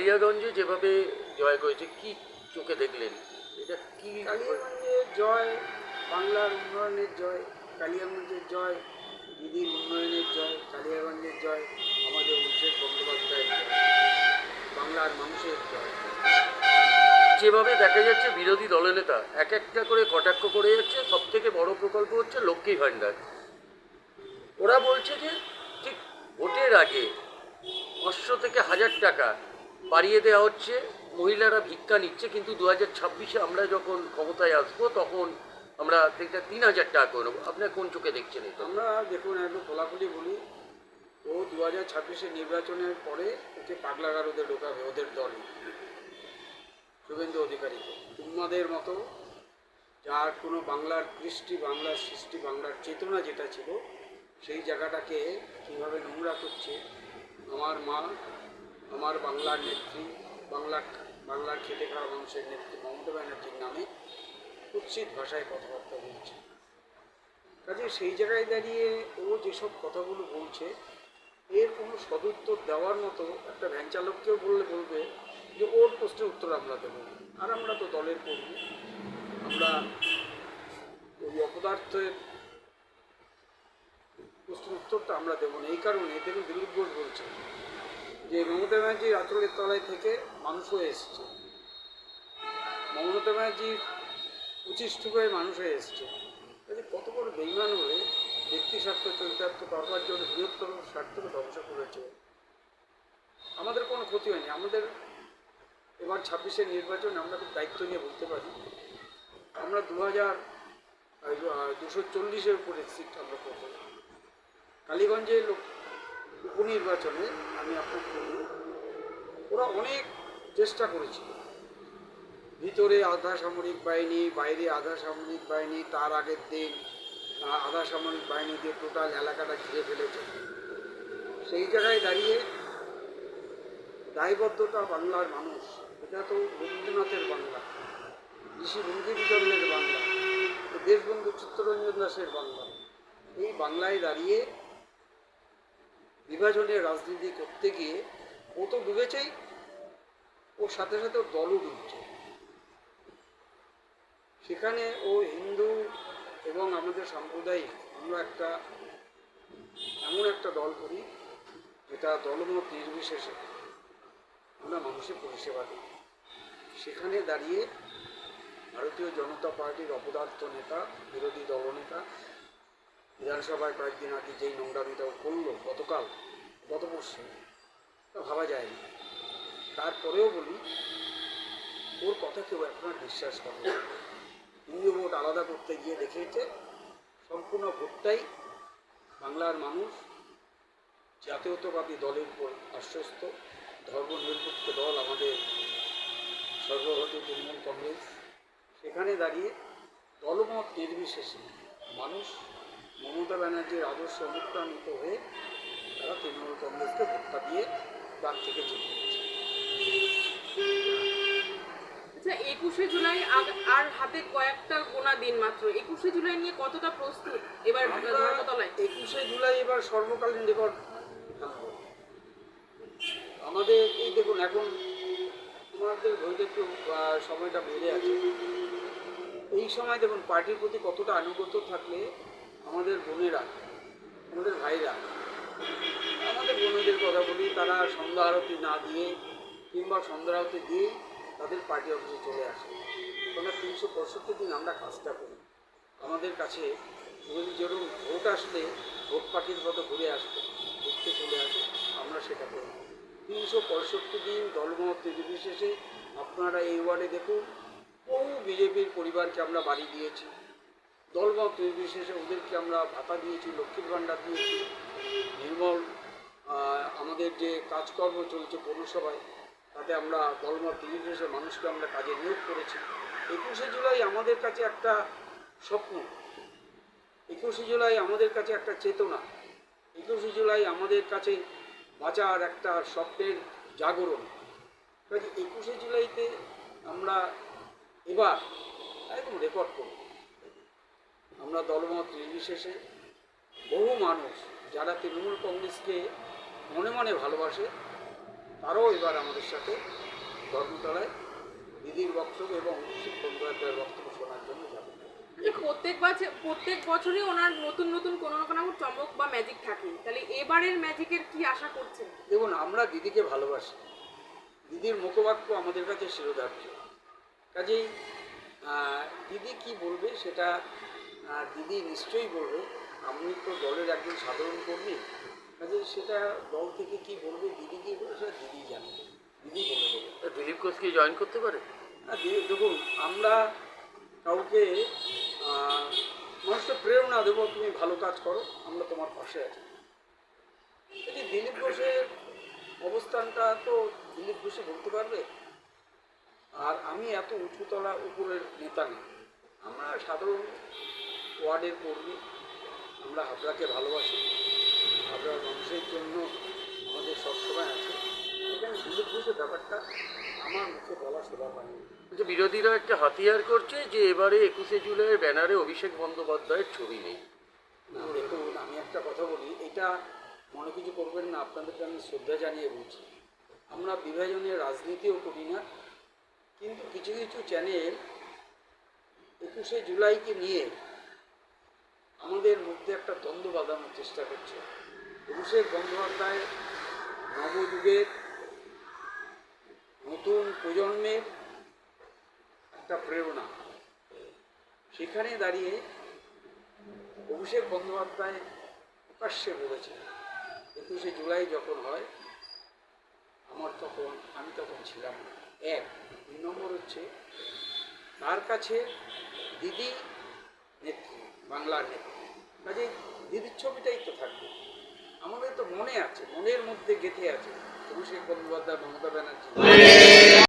কালিয়াগঞ্জে যেভাবে জয় করেছে কি চোখে দেখলেন? এটা কি কালিয়াগঞ্জের জয় বাংলার উন্নয়নের জয় কালিয়াগঞ্জের জয় দিদির উন্নয়নের জয় কালিয়াগঞ্জের জয় আমাদের অভিষেক বন্দ্যোপাধ্যায়ের জয় বাংলার মানুষের জয়। যেভাবে দেখা যাচ্ছে বিরোধী দলনেতা এক একটা করে কটাক্ষ করে যাচ্ছে সব থেকে বড় প্রকল্প হচ্ছে লক্ষ্মী ভাণ্ডার। ওরা বলছে যে ঠিক ভোটের আগে পাঁচশো থেকে হাজার টাকা বাড়িয়ে দেওয়া হচ্ছে, মহিলারা ভিক্ষা নিচ্ছে, কিন্তু দু হাজার ছাব্বিশে আমরা যখন ক্ষমতায় আসব, তখন আমরা এটা তিন হাজার টাকা করে নেব। আপনার কোন চোখে দেখছেন এটা? আমরা দেখুন একটু খোলাখুলি বলি, ও দু হাজার ছাব্বিশে নির্বাচনের পরে ওকে পাগলাগার ওদের ঢোকাবে, ওদের দল। শুভেন্দু অধিকারীকে তোমাদের মতো, যার কোনো বাংলার কৃষ্টি, বাংলার সৃষ্টি, বাংলার চেতনা যেটা ছিল, সেই জায়গাটাকে কীভাবে নোংরা করছে, আমার মা আমার বাংলার নেত্রী, বাংলা, বাংলার খেটে খাওয়া মানুষের নেত্রী মমতা ব্যানার্জির নামে কুৎসিত ভাষায় কথাবার্তা বলছে। কাজে সেই জায়গায় দাঁড়িয়ে ও যেসব কথাগুলো বলছে, এর কোনো সদুত্তর দেওয়ার মতো একটা ভ্যান চালককেও বললে বলবে যে, ওর প্রশ্নের উত্তর আমরা দেবো আর আমরা তো দলের কর্মী। আমরা ওই অপদার্থের প্রশ্নের উত্তরটা আমরা দেবো না। এই কারণে দেখুন দিলীপ ঘোষ বলছে যে মমতা ব্যানার্জির আঁচলের তলায় থেকে মানুষ হয়ে এসছে। মমতা ব্যানার্জির উচিষ্ট হয়ে মানুষ হয়ে এসছে। কত বড় বেইমান হয়ে ব্যক্তি স্বার্থ, চরিতার্থ করবার জন্য বৃহত্তর স্বার্থকে ধ্বংস করেছে? আমাদের কোনো ক্ষতি হয়নি। আমাদের এবার ছাব্বিশের নির্বাচনে আমরা খুব দায়িত্ব নিয়ে বলতে পারি। আমরা দু হাজার দুশো চল্লিশের উপরে সিট আমরা করব। কালীগঞ্জে লোক উপনির্বাচনে আমি আপনাকে বলি ওরা অনেক চেষ্টা করেছিল। ভিতরে আধা সামরিক বাহিনী, বাইরে আধা সামরিক বাহিনী, তার আগের দিন আধা সামরিক বাহিনী দিয়ে টোটাল এলাকাটা ঘিরে ফেলেছে। সেই জায়গায় দাঁড়িয়ে দায়বদ্ধতা বাংলার মানুষ, এটা তো রবীন্দ্রনাথের বাংলা, ঋষি বঙ্কিমচন্দ্রের বাংলা দেশবন্ধু চিত্তরঞ্জন দাসের বাংলা, এই বাংলায় দাঁড়িয়ে বিভাজনের রাজনীতি করতে গিয়ে ও তো ডুবেছেই ওর সাথে সাথে দলও ডুবছে সেখানে ও হিন্দু এবং আমাদের সাম্প্রদায়িক আমরা একটা এমন একটা দল করি যেটা দলমত নির্বিশেষে আমরা মানুষের পরিষেবা দিই। সেখানে দাঁড়িয়ে ভারতীয় জনতা পার্টির অপদার্থ নেতা, বিরোধী দলনেতা বিধানসভায় কয়েকদিন আগে যেই নোংরামিটা ও করল গতকাল, গত পরশু, তা ভাবা যায় না তারপরেও বলি, ওর কথা কেউ এখন আর বিশ্বাস করে হিন্দু ভোট আলাদা করতে গিয়ে দেখেছে সম্পূর্ণ ভোটটাই বাংলার মানুষ জাতীয়তাবাদী দলের উপর আশ্বস্ত, ধর্মনিরপেক্ষ দল আমাদের সর্বভারতীয় তৃণমূল কংগ্রেস। সেখানে দাঁড়িয়ে দলমত নির্বিশেষে মানুষ মমতা ব্যানার্জির আদর্শ অনুপ্রাণিত হয়ে তারা তৃণমূল কংগ্রেসকে ভোটটা দিয়ে ডাক থেকে জিতিয়েছে আচ্ছা একুশে জুলাই আর হাতে কয়েকটা গোনা দিন মাত্র। একুশে জুলাই নিয়ে কতটা প্রস্তুত এবার ধর্মতলায়? একুশে জুলাই এবার সর্বকালীন রেকর্ড। আমাদের এই দেখুন এখন তোমাদের ঘড়িতে একটু সময়টা বেড়ে আছে। এই সময় দেখুন পার্টির প্রতি কতটা আনুগত্য থাকলে আমাদের বোনেরা, আমাদের ভাইরা, আমাদের বোনেদের কথা বলি, তারা সন্ধ্যা আরতি না দিয়ে কিংবা সন্ধ্যা আরতি দিয়ে তাদের পার্টি অফিসে চলে আসে। আমরা তিনশো পঁয়ষট্টি দিন আমরা কাজটা করি। আমাদের কাছে যদি যেরকম ভোট আসলে, ভোট পাখির মতো ঘুরে আসবে ঘুরতে চলে আসে, আমরা সেটা করি। তিনশো পঁয়ষট্টি দিন দলমত নির্বিশেষে আপনারা এই ওয়ার্ডে দেখুন, বহু বিজেপির পরিবারকে আমরা বাড়ি দিয়েছি। দলমত নির্বিশেষে ওদেরকে আমরা ভাতা দিয়েছি, লক্ষ্মীর ভাণ্ডার দিয়েছি। নির্মল আমাদের যে কাজকর্ম চলছে পৌরসভায়, তাতে আমরা দলমত নির্বিশেষে মানুষকে আমরা কাজে নিয়োগ করেছি। একুশে জুলাই আমাদের কাছে একটা স্বপ্ন। একুশে জুলাই আমাদের কাছে একটা চেতনা। একুশে জুলাই আমাদের কাছে বাঁচার একটা স্বপ্নের জাগরণ। কাজে একুশে জুলাইতে আমরা এবার একদম রেকর্ড করব। আমরা দলমত নির্বিশেষে বহু মানুষ যারা তৃণমূল কংগ্রেসকে মনে মনে ভালোবাসে তারাও এবার আমাদের সাথে ধর্মতলায় দিদির বক্তব্য এবং বন্দ্যোপাধ্যায়ের বক্তব্য শোনার জন্য যাবেন। যে প্রত্যেক বছর প্রত্যেক বছরই ওনার নতুন নতুন কোনো না কোনো চমক বা ম্যাজিক থাকে। তাহলে এবারের ম্যাজিকের কি আশা করছেন? দেখুন আমরা দিদিকে ভালোবাসি। দিদির মুখবাক্য আমাদের কাছে শিরোধার্য। কাজেই দিদি কি বলবে সেটা দিদি নিশ্চয়ই বলবে আমি তো দলের একজন সাধারণ কর্মী। কাজে সেটা দল থেকে কি বলবে দিদি কি বলবে সেটা দিদি জানে। দিদি বলে দেবে। দিলীপ ঘোষ কি জয়েন করতে পারে? আর দি- দেখুন আমরা কাউকে মানুষকে প্রেরণা দেবো তুমি ভালো কাজ করো আমরা তোমার পাশে আছি। এই দিলীপ ঘোষের অবস্থানটা তো দিলীপ ঘোষে বলতে পারবে। আর আমি এত উঁচুতলা উপরের নেতা না। আমরা সাধারণ ওয়ার্ডের কর্মী। আমরা হাবড়াকে ভালোবাসি। হাবড়ার মানুষের জন্য আমাদের সবসময় আছে। এখানে দিলীপ ঘোষের ব্যাপারটা, আমার মুখে বলা শোভা পায়নি। যে বিরোধীরা একটা হাতিয়ার করছে যে এবারে একুশে জুলাইয়ের ব্যানারে অভিষেক বন্দ্যোপাধ্যায়ের ছবি নেই। না, দেখুন, আমি একটা কথা বলি, এটা মনে কিছু করবেন না, আপনাদেরকে আমি শ্রদ্ধা জানিয়ে বলছি। আমরা বিভাজনের রাজনীতিও করি না, কিন্তু কিছু কিছু চ্যানেল একুশে জুলাইকে নিয়ে আমাদের মধ্যে একটা দ্বন্দ্ব বাঁধানোর চেষ্টা করছে। অভিষেক বন্দ্যোপাধ্যায় নবযুগের নতুন প্রজন্মের একটা প্রেরণা। সেখানে দাঁড়িয়ে অভিষেক বন্দ্যোপাধ্যায় প্রকাশ্যে বলেছে একুশে জুলাই যখন হয়, আমার তখন, আমি তখন ছিলাম। এক। দুই নম্বর হচ্ছে, তার কাছে দিদি নেত্রী। বাংলার নেতা কাজে দিদির ছবিটাই তো থাকবে। আমাদের তো মনে আছে, মনের মধ্যে গেঁথে আছে। অভিষেক বন্দ্যোপাধ্যায়, মমতা ব্যানার্জি।